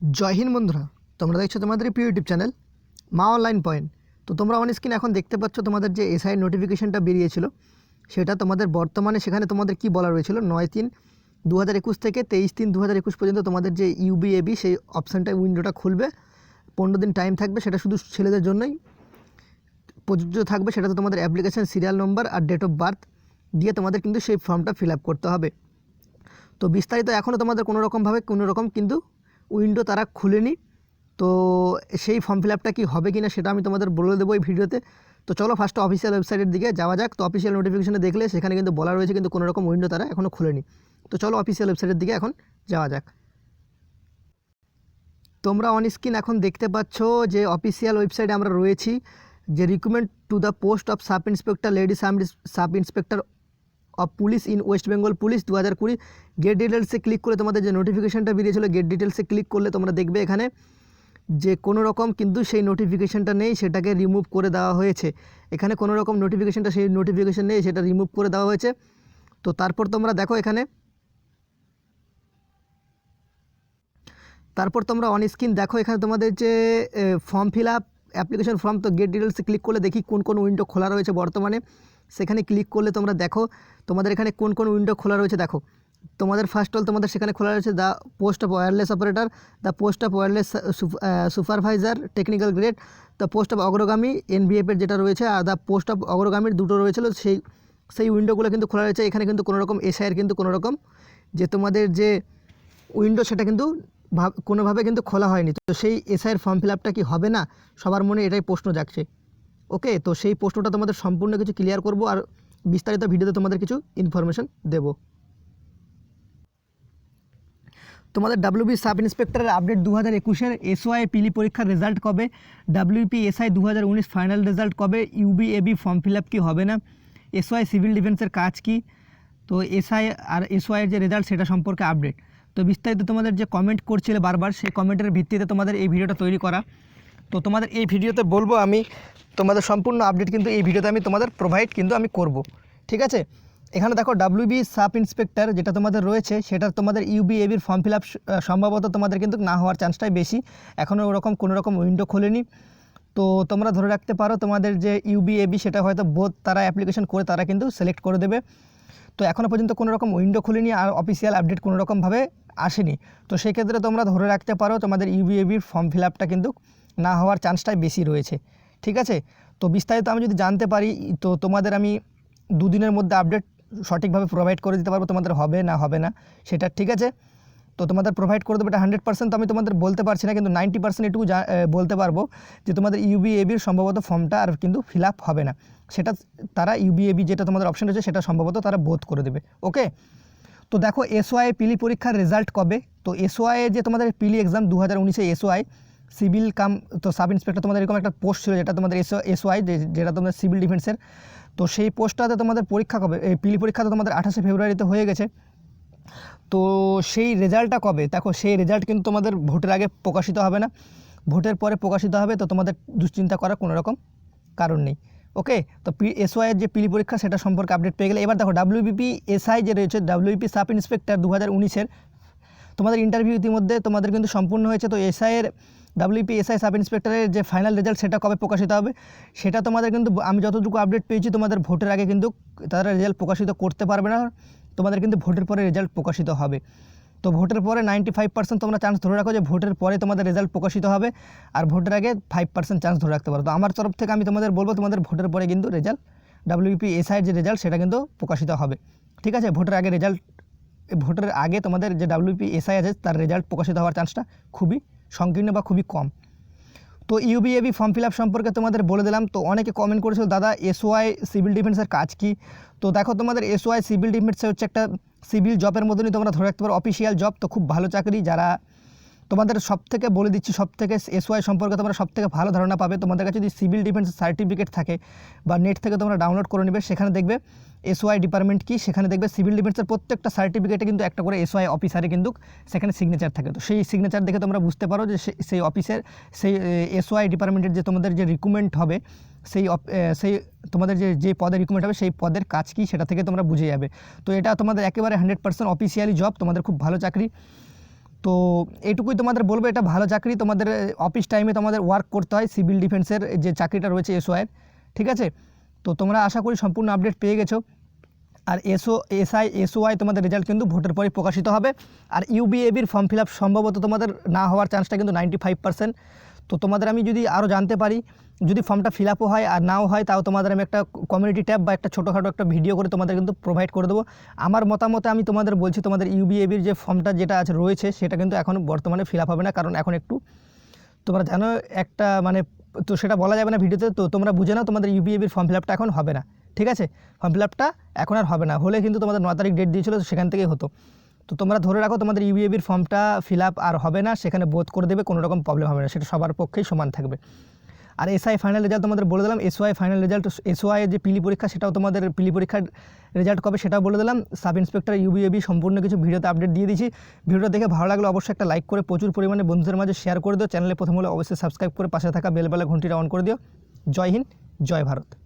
জয় হিন্দ বন্ধুরা, তোমরা দেখছ তোমাদের প্রিয় YouTube channel Maa online point. তো তোমরা অন স্ক্রিন এখন দেখতে পাচ্ছ তোমাদের যে এসআই নোটিফিকেশনটা বেরিয়েছিল, সেটা তোমাদের বর্তমানে সেখানে তোমাদের কি বলা রয়েছিল? নয় তিন দু হাজার একুশ থেকে তেইশ তিন দু হাজার একুশ পর্যন্ত তোমাদের যে ইউবিএবি সেই অপশানটা উইন্ডোটা খুলবে। পনেরো দিন টাইম থাকবে, সেটা শুধু ছেলেদের জন্যই। প্রযোজ্য থাকবে, সেটাতে তোমাদের অ্যাপ্লিকেশন সিরিয়াল নম্বর আর ডেট অফ বার্থ দিয়ে তোমাদের কিন্তু সেই ফর্মটা ফিল আপ করতে হবে। তো বিস্তারিত এখনও তোমাদের কোনো রকমভাবে কোনো রকম কিন্তু উইন্ডো তারা খুলেনি। তো সেই ফর্ম ফিল আপটা কি হবে কি না সেটা আমি তোমাদের বলে দেবো এই ভিডিওতে। তো চলো ফার্স্ট অফিসিয়াল ওয়েবসাইটের দিকে যাওয়া যাক। তো অফিসিয়াল নোটিফিকেশনে দেখলে সেখানে কিন্তু বলা রয়েছে কিন্তু কোনো রকম উইন্ডো তারা এখনও খুলেনি। তো চলো অফিসিয়াল ওয়েবসাইটের দিকে এখন যাওয়া যাক। তোমরা অন স্ক্রিন এখন দেখতে পাচ্ছ যে অফিসিয়াল ওয়েবসাইটে আমরা রয়েছি। যে recruitment to the post of sub inspector lady sub inspector of police in West Bengal police দু হাজার কুড়ি গেট ডিটেলসে ক্লিক করে তোমাদের যে নোটিফিকেশানটা বেরিয়েছিল গেট ডিটেলসে ক্লিক করলে তোমরা দেখবে এখানে যে কোনো রকম কিন্তু সেই নোটিফিকেশানটা নেই, সেটাকে রিমুভ করে দেওয়া হয়েছে। এখানে কোনো রকম নোটিফিকেশানটা সেই নোটিফিকেশান নেই, সেটা রিমুভ করে দেওয়া হয়েছে। তো তারপর তোমরা দেখো এখানে। তারপর তোমরা অন স্ক্রিন দেখো এখানে তোমাদের যে form fill up application form তো গেট ডিটেলসে ক্লিক করলে দেখি কোন কোন উইন্ডো খোলা রয়েছে বর্তমানে। সেখানে ক্লিক করলে তোমরা দেখো, তোমাদের এখানে কোন কোন উইন্ডো খোলা রয়েছে দেখো। তোমাদের ফার্স্ট অল তোমাদের সেখানে খোলা রয়েছে the post of wireless operator the post of wireless supervisor technical grade the post of অগ্রগামী এনবিএফের যেটা রয়েছে, আর দ্য পোস্ট অফ অগ্রগামীর দুটো রয়েছিল, সেই সেই উইন্ডোগুলো কিন্তু খোলা রয়েছে। এখানে কিন্তু কোনো রকম এসআইয়ের কিন্তু কোনো রকম, যে তোমাদের যে উইন্ডো সেটা কিন্তু ভাব, কোনোভাবে কিন্তু খোলা হয়নি। তো সেই এসআইয়ের ফর্ম ফিল আপটা কি হবে না? সবার মনে এটাই প্রশ্ন জাগছে। ওকে তো সেই প্রশ্নটা তোমাদের সম্পূর্ণ কিছু ক্লিয়ার করব আর বিস্তারিত ভিডিওতে তোমাদের কিছু ইনফরমেশন দেব। তোমাদের ডাব্লিউবি সাব ইন্সপেক্টরের আপডেট দু হাজার একুশের এসওআই পিলি পরীক্ষার রেজাল্ট কবে? ডাব্লিউপি এসআই দু হাজার উনিশ ফাইনাল রেজাল্ট কবে? ইউবিএবি ফর্ম ফিল আপ কি হবে না? এসওআই সিভিল ডিফেন্সের কাজ কি? তো এসআই আর এসওআইয়ের যে রেজাল্ট সেটা সম্পর্কে আপডেট তো বিস্তারিত তোমাদের যে কমেন্ট করছিলে বারবার, সেই কমেন্টের ভিত্তিতে তোমাদের এই ভিডিওটা তৈরি করা। তো তোমাদের এই ভিডিওতে বলব আমি তোমাদের সম্পূর্ণ আপডেট কিন্তু এই ভিডিওতে আমি তোমাদের প্রোভাইড কিন্তু আমি করব। ঠিক আছে? এখানে দেখো ডাব্লিউবি সাব ইন্সপেক্টর যেটা তোমাদের রয়েছে, সেটা তোমাদের ইউবিএবির ফর্ম ফিল আপ সম্ভবত তোমাদের কিন্তু না হওয়ার চান্সটাই বেশি। এখনও ওরকম কোনো রকম উইন্ডো খোলেনি। তো তোমরা ধরে রাখতে পারো তোমাদের যে ইউবিএবি সেটা হয়তো বোধ তারা অ্যাপ্লিকেশন করে তারা কিন্তু সিলেক্ট করে দেবে। তো এখনও পর্যন্ত কোনো রকম উইন্ডো খুলিনি আর অফিসিয়াল আপডেট কোনো রকমভাবে আসেনি। তো সেক্ষেত্রে তোমরা ধরে রাখতে পারো তোমাদের ইউবিএবির ফর্ম ফিল আপটা কিন্তু না হওয়ার চান্সটাই বেশি রয়েছে। ঠিক আছে? তো বিস্তারিত আমি যদি জানতে পারি, তো তোমাদের আমি দুদিনের মধ্যে আপডেট সঠিকভাবে প্রোভাইড করে দিতে পারব, তোমাদের হবে না হবে না, সেটা ঠিক আছে? তো তোমাদের প্রোভাইড করে দেবো, এটা হান্ড্রেড পার্সেন্ট তো আমি তোমাদের বলতে পারছি না, কিন্তু নাইনটি পার্সেন্ট এটুকু বলতে পারব যে তোমাদের ইউবিএবির সম্ভবত ফর্মটা আর কিন্তু ফিল আপ হবে না। সেটা তারা ইউবিএবি যেটা তোমাদের অপশন রয়েছে, সেটা সম্ভবত তারা বোধ করে দেবে। ওকে তো দেখো এসওআই পিলি পরীক্ষার রেজাল্ট কবে? তো এসওআই যে তোমাদের পিলি এক্সাম দু হাজার উনিশে এসওআই সিভিল কাম, তো সাব ইন্সপেক্টর তোমাদের এরকম একটা পোস্ট ছিল যেটা তোমাদের এসও এসওআই যেটা তোমাদের সিভিল ডিফেন্সের। তো সেই পোস্টটাতে তোমাদের পরীক্ষা কবে? এই পিলি পরীক্ষা তো তোমাদের আঠাশে ফেব্রুয়ারিতে হয়ে গেছে। তো সেই রেজাল্টটা কবে? দেখো, সেই রেজাল্ট কিন্তু তোমাদের ভোটের আগে প্রকাশিত হবে না। ভোটের পরে প্রকাশিত হবে, তো তোমাদের দুশ্চিন্তা করার কোনো রকম কারণ নেই। ওকে? তো পি এসওআইয়ের যে পিলি পরীক্ষা, সেটা সম্পর্কে আপডেট পেয়ে গেলে। এবার দেখো ডাব্লিউবিপি এসআই যে রয়েছে ডাব্লিউবিপি সাব ইন্সপেক্টর দু হাজার উনিশের তোমাদের ইন্টারভিউ ইতিমধ্যে তোমাদের কিন্তু সম্পূর্ণ হয়েছে। তো এসআইয়ের ডাব্লিউপি এসআই সাব ইন্সপেক্টরের যে ফাইনাল রেজাল্ট সেটা কবে প্রকাশিত হবে, সেটা তোমাদের কিন্তু আমি যতটুকু আপডেট পেয়েছি, তোমাদের ভোটের আগে কিন্তু তারা রেজাল্ট প্রকাশিত করতে পারবে না। তোমাদের কিন্তু ভোটের পরে রেজাল্ট প্রকাশিত হবে। তো ভোটের পরে নাইনটি ফাইভ পার্সেন্ট তোমরা চান্স ধরে রাখো যে ভোটের পরে তোমাদের রেজাল্ট প্রকাশিত হবে, আর ভোটের আগে ফাইভ পার্সেন্ট চান্স ধরে রাখতে পারো। তো আমার তরফ থেকে আমি তোমাদের বলব, তোমাদের ভোটের পরে কিন্তু রেজাল্ট ডাব্লিউপি এসআইয়ের যে রেজাল্ট সেটা কিন্তু প্রকাশিত হবে। ঠিক আছে? ভোটের আগে রেজাল্ট ভোটের আগে তোমাদের যে ডাব্লিউপি এসআই আছে, তার রেজাল্ট প্রকাশিত হওয়ার চান্সটা খুবই সংকীর্ণ বা খুবই কম। তো ইউবিএবি ফর্ম ফিল আপ সম্পর্কে তোমাদের বলে দিলাম। তো অনেকে কমেন্ট করেছিল, দাদা এসওয়াই সিভিল ডিফেন্সের কাজ কি? তো দেখো, তোমাদের এসওয়াই সিভিল ডিফেন্সে হচ্ছে একটা সিভিল জবের মতনই তোমরা ধরে রাখতে পারো অফিসিয়াল জব তো খুব ভালো চাকরি। যারা তোমাদের সব থেকে বলে দিচ্ছি সব থেকে এসওয়াই সম্পর্কে তোমরা সব থেকে ভালো ধারণা পাবে। তোমাদের কাছে যদি সিভিল ডিফেন্স সার্টিফিকেট থাকে বা নেট থেকে তোমরা ডাউনলোড করে নেবে, সেখানে দেখবে এসওয়াই ডিপার্টমেন্ট কি, সেখানে দেখবে সিভিল ডিফেন্সের প্রত্যেকটা সার্টিফিকেটে কিন্তু একটা করে এসওয়াই অফিসারে কিন্তু সেখানে সিগনেচার থাকে। তো সেই সিগনেচার দেখে তোমরা বুঝতে পারো যে সেই অফিসের সেই এসওয়াই ডিপার্টমেন্টের যে তোমাদের যে রিকুমেন্ট হবে, সেই সেই তোমাদের যে যে পদে রিক্রুটমেন্ট হবে, সেই পদের কাজ কী সেটা থেকে তোমরা বুঝে যাবে। তো এটা তোমাদের একেবারে হান্ড্রেড পার্সেন্ট অফিসিয়ালি জব তোমাদের খুব ভালো চাকরি। তো এটুকুই তোমাদের বলব, এটা ভালো চাকরি, তোমাদের অফিস টাইমে তোমাদের ওয়ার্ক করতে হয় সিভিল ডিফেন্সের যে চাকরিটা রয়েছে এসওআইয়ের ঠিক আছে? তো তোমরা আশা করি সম্পূর্ণ আপডেট পেয়ে গেছো। আর এসও এসআই এসওআই তোমাদের রেজাল্ট কিন্তু ভোটের পরে প্রকাশিত হবে। আর ইউবিএবির ফর্ম ফিল আপ সম্ভবত তোমাদের না হওয়ার চান্সটা কিন্তু নাইনটি ফাইভ পার্সেন্ট তো তোমাদের আমি যদি আরও জানতে পারি, যদি ফর্মটা ফিল আপও হয় আর নাও হয়, তাও তোমাদের আমি একটা কমিউনিটি ট্যাব বা একটা ছোটোখাটো একটা ভিডিও করে তোমাদের কিন্তু প্রোভাইড করে দেবো। আমার মতামতে আমি তোমাদের বলছি, তোমাদের ইউবিএবির যে ফর্মটা যেটা আছে রয়েছে, সেটা কিন্তু এখন বর্তমানে ফিল আপ হবে না, কারণ এখন একটু তোমরা জানো একটা মানে তো সেটা বলা যাবে না ভিডিওতে, তো তোমরা বুঝে নাও তোমাদের ইউবিএবির ফর্ম ফিল আপটা এখন হবে না। ঠিক আছে? ফর্ম ফিল আপটা এখন আর হবে না। হলে কিন্তু তোমাদের ন তারিখ ডেট দিয়েছিলো সেখান থেকেই হতো। তো তোমরা ধরে রাখো তোমাদের ইউবিএবির ফর্মটা ফিল আপ আর হবে না, সেখানে বোধ করে দেবে, কোনো রকম প্রবলেম হবে না, সেটা সবার পক্ষেই সমান থাকবে। আর এসআই ফাইনাল রেজাল্ট তোমাদের বলে দিলাম এসওআই ফাইনাল রেজাল্ট এসওআই যে পিলি পরীক্ষা সেটাও তোমাদের পিলি পরীক্ষার রেজাল্ট কবে সেটাও বলে দিলাম। সাব ইন্সপেক্টর ইউবিএবি সম্পূর্ণ কিছু ভিডিওতে আপডেট দিয়ে দিয়েছি। ভিডিওটা দেখে ভালো লাগলে অবশ্যই একটা লাইক করে প্রচুর পরিমাণে বন্ধুদের মাঝে শেয়ার করে দিও। চ্যানেলে প্রথম হলে অবশ্যই সাবস্ক্রাইব করে পাশে থাকা বেলবেলা ঘন্টিটা অন করে দিও। জয় হিন্দ, জয় ভারত।